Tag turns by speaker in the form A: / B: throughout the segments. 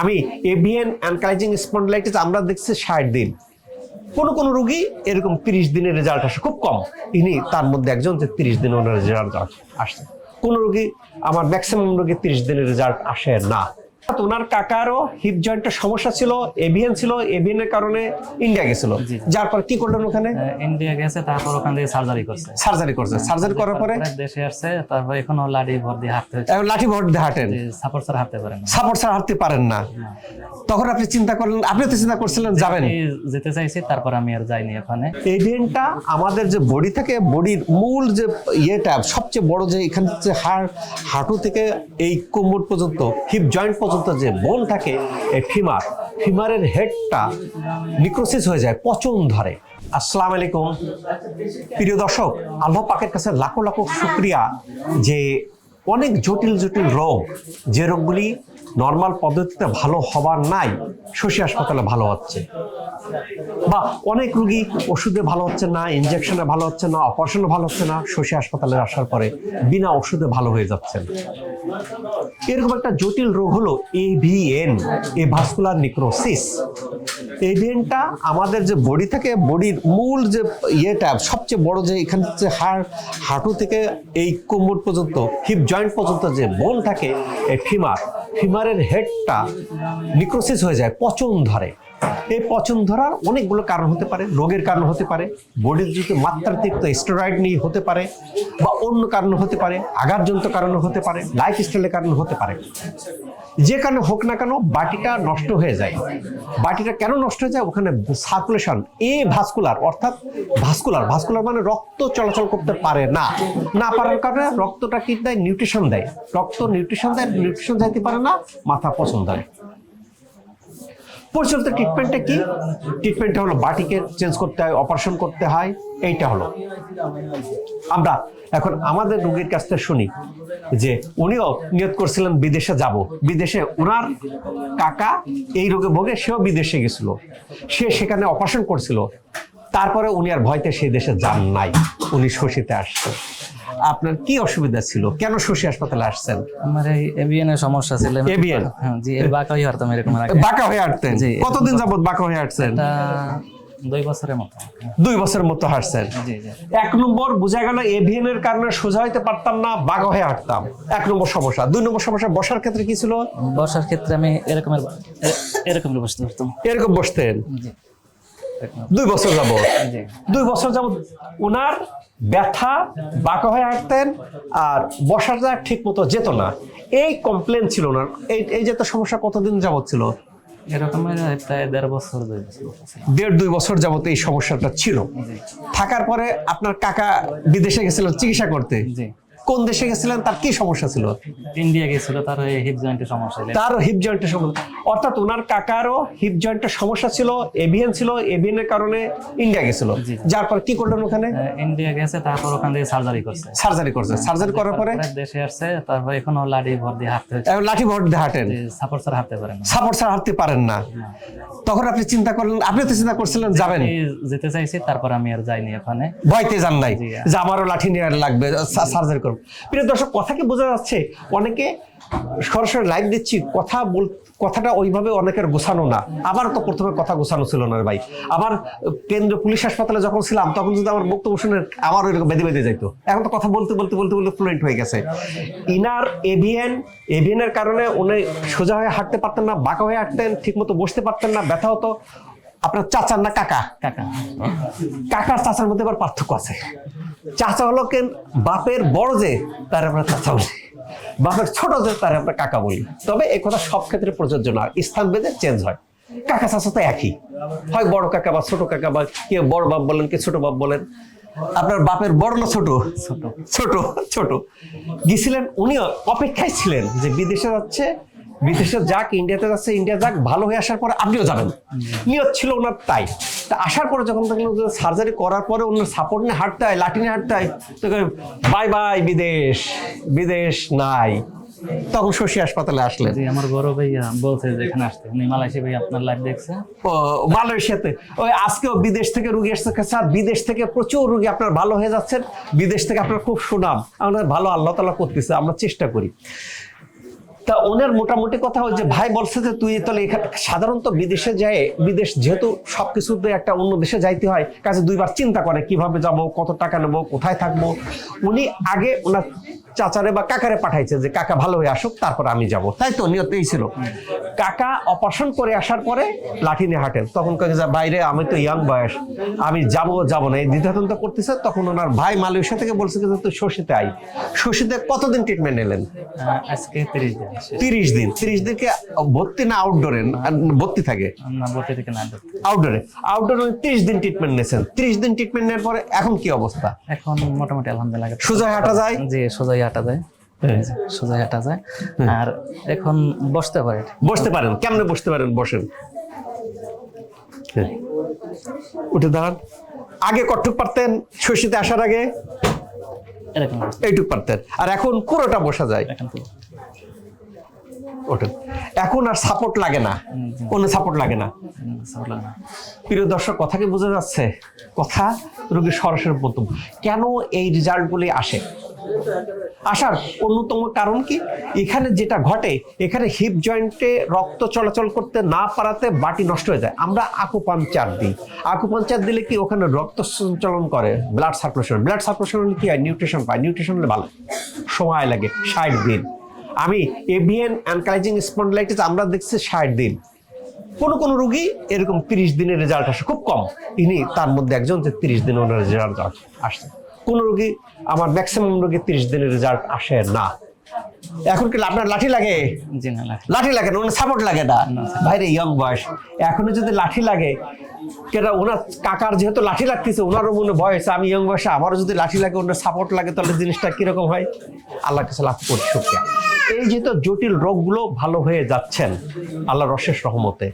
A: আমি AVN অ্যানকালাইজিং spondylitis আমরা দেখছি ষাট দিন। কোনো কোনো রুগী এরকম তিরিশ দিনের রেজাল্ট আসে, খুব কম। ইনি তার মধ্যে একজন যে তিরিশ দিন ওনার রেজাল্ট আসছে কোন রুগী, আমার ম্যাক্সিমাম রুগী তিরিশ দিনের রেজাল্ট আসে না। ওনার কাকারও হিপ জয়েন্টের সমস্যা ছিল এভিয়ান ছিল এভিয়ানের কারণে ইন্ডিয়া গেছিল। যার পর কি করলেন ওখানে?
B: ইন্ডিয়া গেছে তারপর ওখান থেকে সার্জারি করছে।
A: সার্জারি করছে। সার্জারি করার পরে?
B: দেশে আসছে তারপর এখনও লাঠি ভর দিয়ে হাঁটতে হচ্ছে।
A: এখন লাঠি ভর দিয়ে হাঁটেন
B: সাপোর্ট ছাড়া হাঁটতে পারে না।
A: সাপোর্ট ছাড়া হাঁটতে পারেন না। তখন আপনি চিন্তা করলেন আপনি তো চিন্তা করছিলেন যাবেন।
B: যেতে চাইছি তারপর আমি আর যাইনি ওখানে।
A: এই ভেনটা আমাদের যে বডি থেকে বডির মূল যে ইয়েটা সবচেয়ে বড় যে এখান থেকে হাড় হাঁটু থেকে এই কোমর পর্যন্ত হিপ জয়েন্ট পর্যন্ত যে বোন থাকে এই ফিমার, ফিমারের হেডটা নিক্রোসিস হয়ে যায়, পচন ধরে। আসসালাম আলাইকুম। প্রিয় দর্শক, আল্লাহ পাকের কাছে লাখো লাখো শুক্রিয়া যে অনেক জটিল জটিল রোগ যে রোগগুলি নর্মাল পদ্ধতিতে ভালো হবার নাই, শশী হাসপাতালে ভালো হচ্ছে। বা অনেক রুগী ওষুধে ভালো হচ্ছে না ইনজেকশনে ভালো হচ্ছে না অপারেশনে ভালো হচ্ছে না, শশী হাসপাতালে আসার পরে বিনা ওষুধে ভালো হয়ে যাচ্ছেন। এরকম একটা জটিল রোগ হলো এভিএন এ ভাস্কুলার নিক্রোসিস এভিএনটা আমাদের যে বডি থেকে বডির মূল যে ইয়েটা, সবচেয়ে বড় যে এখান যে হাড়, হাঁটু থেকে এই কোমর পর্যন্ত হিপ জয়েন্ট পর্যন্ত যে বোন থাকে এই ফিমার ফিমারের হেডটা নিক্রোসিস হয়ে যায়, পচন ধরে। এই পচন ধরার অনেকগুলো কারণ হতে পারে, রোগের কারণ হতে পারে বডির যদি মাত্রাতিরিক্ত স্টেরয়েড নিয়ে হতে পারে বা অন্য কারণে হতে পারে, আঘাতজনিত কারণে হতে পারে লাইফ স্টাইলের কারণ হতে পারে। যে কারণে হোক না কেন, বাটিটা নষ্ট হয়ে যায়। বাটিটা কেন নষ্ট হয়ে যায়? ওখানে সার্কুলেশন এ ভাস্কুলার অর্থাৎ ভাস্কুলার ভাস্কুলার মানে রক্ত চলাচল করতে পারে না। না পারার কারণে রক্তটা কি দেয়? নিউট্রিশন দেয়। রক্ত নিউট্রিশন দেয় নিউট্রিশন যাইতে পারে না, মাথা পছন্দ হয়। পরিচালিত ট্রিটমেন্টটা কি? ট্রিটমেন্টটা হলো বাটিকে চেঞ্জ করতে হয় অপারেশন করতে হয়, এইটা হলো। আমরা এখন আমাদের রোগীর কাছ থেকে শুনি যে উনিও নিয়ত করছিলেন, বিদেশে যাব। বিদেশে ওনার কাকা এই রোগে ভোগে, সেও বিদেশে গেছিল। সে সেখানে অপারেশন করছিল। তারপরে উনি আর ভয়তে সেই দেশে যান নাই। উনি শশীতে আসছেন আপনার কি অসুবিধা ছিল? কেন শশী হাসপাতালে আসছেন?
B: আমার এই এভিএন এর সমস্যা ছিল।
A: AVN?
B: হ্যাঁ জি এই বাঁকাই হারতাম এরকম
A: বাঁকা হয়ে হাঁটতেন? কতদিন যাবত বাঁকা হয়ে হাঁটছেন?
B: দুই বছরের মতো।
A: দুই বছরের মতো হাঁটছেন? এক নম্বর বোঝা গেল এভিএন এর কারণে সোজা হইতে পারতাম না বাঘা হয়ে হাঁটতাম। এক নম্বর সমস্যা। দুই নম্বর সমস্যা বসার ক্ষেত্রে কি ছিল?
B: বসার ক্ষেত্রে আমি এরকমের এ- এরকমের বসতে পারতাম
A: এরকম বসতেন?
B: এরকম।
A: দুই বছর যাব দুই বছর যাব ওনার ব্যথা বাঁকা হয়ে হাঁটতেন আর বসাটা ঠিক মতো যেত না। এই কমপ্লেন ছিল ওনার। এই এই যে সমস্যা কতদিন যাবত ছিল?
B: এরকমের প্রায় দেড় বছর দুই বছর
A: দেড় দুই বছর যাবত এই সমস্যাটা ছিল। থাকার পরে আপনার কাকা বিদেশে গেছিলেন চিকিৎসা করতে। কোন দেশে গেছিলেন তার কি সমস্যা ছিল?
B: ইন্ডিয়া গেছিল তার হিপ জয়েন্টের সমস্যা ছিল।
A: তারও হিপ জয়েন্টের সমস্যা। অর্থাৎ ওনার কাকারও হিপ জয়েন্টের সমস্যা ছিল এভিয়ান ছিল এভিয়ানের কারণে ইন্ডিয়া গেছিল। যার পর কি করলেন ওখানে?
B: ইন্ডিয়া গেছে তারপর ওখান থেকে সার্জারি করছে।
A: সার্জারি করছে। সার্জারি করার পরে?
B: দেশে আসছে তারপর এখনও লাঠি ভর দিয়ে হাঁটতে
A: এখন লাঠি ভর দিয়ে হাঁটেন
B: সাপোর্ট ছাড়া হাঁটতে পারে না।
A: সাপোর্ট ছাড়া হাঁটতে পারেন না। তখন আপনি চিন্তা করলেন আপনি তো চিন্তা করছিলেন যাবেন।
B: যেতে চাইছি তারপর আমি আর যাইনি ওখানে।
A: ভয়তে যান নাই। যে আমারও লাঠি নিয়ে লাগবে সার্জারি করব। প্রিয় দর্শক কথা কি বোঝা যাচ্ছে অনেকে সরাসরি লাইভ দিচ্ছি কথা বল কথাটা ওইভাবে অনেকের গোছানো না। আবার তো প্রথমে কথা গোছানো ছিল না ভাই। আবার কেন্দ্র পুলিশ হাসপাতালে যখন ছিলাম তখন যদি আমার বক্তব্য শুনে আমার ওইরকম বেঁধে বেঁধে যাইতো। এখন তো কথা বলতে বলতে বলতে বলতে ফ্লুয়েন্ট হয়ে গেছে। ইনার এভিএন এভিএনের কারণে উনি সোজা হয়ে হাঁটতে পারতেন না বাঁকা হয়ে হাঁটতেন ঠিক মতো বসতে পারতেন না ব্যথা হতো। আপনার চাচার না কাকা?
B: কাকা।
A: কাকার চাচার মধ্যে আবার পার্থক্য আছে। চাচা হলো কেন? বাপের বড় যে তার আমরা চাচা বলি। বাপের ছোট যে তার আমরা কাকা বলি। তবে এই কথা সব ক্ষেত্রে প্রযোজ্য না। স্থান ভেদে চেঞ্জ হয়। কাকা চাচা তো একই। হয় বড় কাকা বা ছোট কাকা বা কেউ বড় বাপ বলেন কে ছোট বাপ বলেন। আপনার বাপের বড় না ছোট?
B: ছোট।
A: ছোট ছোট। গেছিলেন উনিও অপেক্ষায় ছিলেন যে বিদেশে যাচ্ছে বিদেশে যাক ইন্ডিয়াতে যাচ্ছে ইন্ডিয়া যাক ভালো হয়ে আসার পরে আপনিও যাবেন। নিয়ত ছিল ওনার তাই। তা আসার পরে যখন দেখলেন যে সার্জারি করার পরে ওনার সাপোর্ট নিয়ে হাঁটতে হয় লাঠি নিয়ে হাঁটতে হয় বাই বাই বিদেশ বিদেশ নাই। তখন শশী হাসপাতালে আসলেন।
B: জি আমার বড় ভাইয়া বলছে যে এখানে আসতে। উনি মালয়েশিয়া ভাই আপনার লাইভ দেখছে?
A: ও, মালয়েশিয়াতে। ওই আজকেও বিদেশ থেকে রুগী এসছে স্যার বিদেশ থেকে প্রচুর রুগী আপনার ভালো হয়ে যাচ্ছেন। বিদেশ থেকে আপনার খুব সুনাম। আমাদের ভালো আল্লাহ তালা করতেছে আমরা চেষ্টা করি। তা ওনার মোটামুটি কথা হচ্ছে, ভাই বলছে যে তুই তাহলে এখানে সাধারণত বিদেশে যায়, বিদেশ যেহেতু সবকিছুতে একটা অন্য দেশে যাইতে হয়, কাজে দুইবার চিন্তা করে কীভাবে যাব, কত টাকা নেব, কোথায় থাকব। উনি আগে ওনার চাচারে বা কাকারে পাঠাইছে যে, কাকা ভালো হয়ে আসুক, তারপর আমি যাব। তাই তো, নিয়ত এই ছিল। কাকা অপারেশন করে আসার পরে লাঠি নিয়ে হাঁটেন। তখন যে বাইরে আমি তো ইয়াং বয়স, আমি যাব যাব না। এই দ্বিধাদ্বন্দ্ব করতেছে, তখন ওনার ভাই মালয়েশিয়া থেকে বলছে যে, তুই শশীতে আই শশীতে কতদিন ট্রিটমেন্ট নিলেন?
B: আজকে তিরিশ দিন।
A: তিরিশ দিন তিরিশ দিনকে ভর্তি না আউটডোরে ভর্তি থাকে। আউটডোরে আউটডোরে তিরিশ দিন ট্রিটমেন্ট নিয়েছেন। তিরিশ দিন ট্রিটমেন্ট নেওয়ার পরে এখন কি অবস্থা?
B: এখন মোটামুটি আলহামদুলিল্লাহ।
A: সোজা হাঁটা যায়?
B: জি সোজাই হাঁটা যায়। সোজাই হাঁটা যায়। আর এখন বসতে পারে।
A: বসতে পারেন কেমনে বসতে পারেন? বসেন। হ্যাঁ। উঠে দাঁড়ান। আগে কটুক পারতেন শশীতে আসার আগে এইটুক পারতেন। আর এখন পুরোটা বসা যায়। ওঠেন এখন আর সাপোর্ট লাগে না। কোনো সাপোর্ট লাগে না। প্রিয় দর্শক, কথা বোঝা যাচ্ছে? কথা রোগীর সরাসরি বক্তব্য কেন এই রেজাল্টগুলি আসে? আসার অন্যতম কারণ কি? এখানে যেটা ঘটে, এখানে হিপ জয়েন্টে রক্ত চলাচল করতে না পারাতে বাটি নষ্ট হয়ে যায়। আমরা আকুপাঞ্চার দিই। আকুপাঞ্চার দিলে কি ওখানে রক্ত সঞ্চালন করে? ব্লাড সার্কুলেশন ব্লাড সার্কুলেশন হলে কি হয়? নিউট্রিশন পায়। নিউট্রিশন হলে ভালো। সময় লাগে ষাট দিন আমি এভিএন অ্যানকালাইজিং স্পন্ডলাইটিস আমরা দেখছি ষাট দিন। কোন কোন রুগী এরকম তিরিশ দিনের রেজাল্ট আসে, খুব কম। ইনি তার মধ্যে একজন যে তিরিশ দিনে ওনার রেজাল্ট আসছে কোন রুগী, আমার ম্যাক্সিমাম রুগী তিরিশ দিনের রেজাল্ট আসে না। এখন কি আপনার লাঠি লাগে?
B: জি না
A: লাঠি। লাগে না ওনার সাপোর্ট লাগে না? ভাইরে ইয়ং বয়স এখনও যদি লাঠি লাগে কেটা ওনার কাকার যেহেতু লাঠি লাগতেছে ওনারও মনে হয়েছে আমি ইয়ং বয়সে আমারও যদি লাঠি লাগে ওনার সাপোর্ট লাগে তাহলে জিনিসটা কীরকম হয়? আল্লাহ কাছে লাভ করছি শুক্রিয়া। এই যে তো জটিল রোগগুলো ভালো হয়ে যাচ্ছেন আল্লাহর অশেষ রহমতে।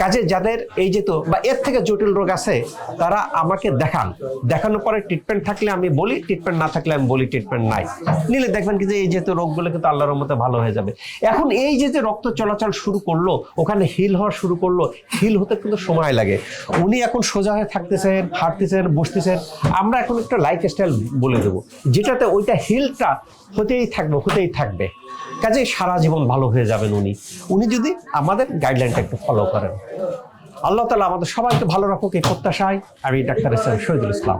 A: কাজে যাদের এই যে তো বা এর থেকে জটিল রোগ আছে তারা আমাকে দেখান। দেখানোর পরে ট্রিটমেন্ট থাকলে আমি বলি ট্রিটমেন্ট না থাকলে আমি বলি ট্রিটমেন্ট নাই। নিলে দেখবেন কি যে এই যেহেতু রোগগুলো কিন্তু আল্লাহর রহমতে ভালো হয়ে যাবে। এখন এই যে যে রক্ত চলাচল শুরু করল, ওখানে হিল হওয়া শুরু করল হিল হতে কিন্তু সময় লাগে। উনি এখন সোজা হয়ে থাকতেছেন, হাঁটতেছেন, বসতেছেন। আমরা এখন একটা লাইফ স্টাইল বলে দেবো, যেটাতে ওইটা হিলটা হতেই থাকবে হতেই থাকবে। কাজে সারা জীবন ভালো হয়ে যাবেন উনি। উনি যদি আমাদের গাইডলাইনটা একটু ফলো করেন। আল্লাহ তালা আমাদের সবাইকে ভালো রাখুক, এই প্রত্যাশায় আমি ডাক্তার ইসলাম শহীদুল ইসলাম।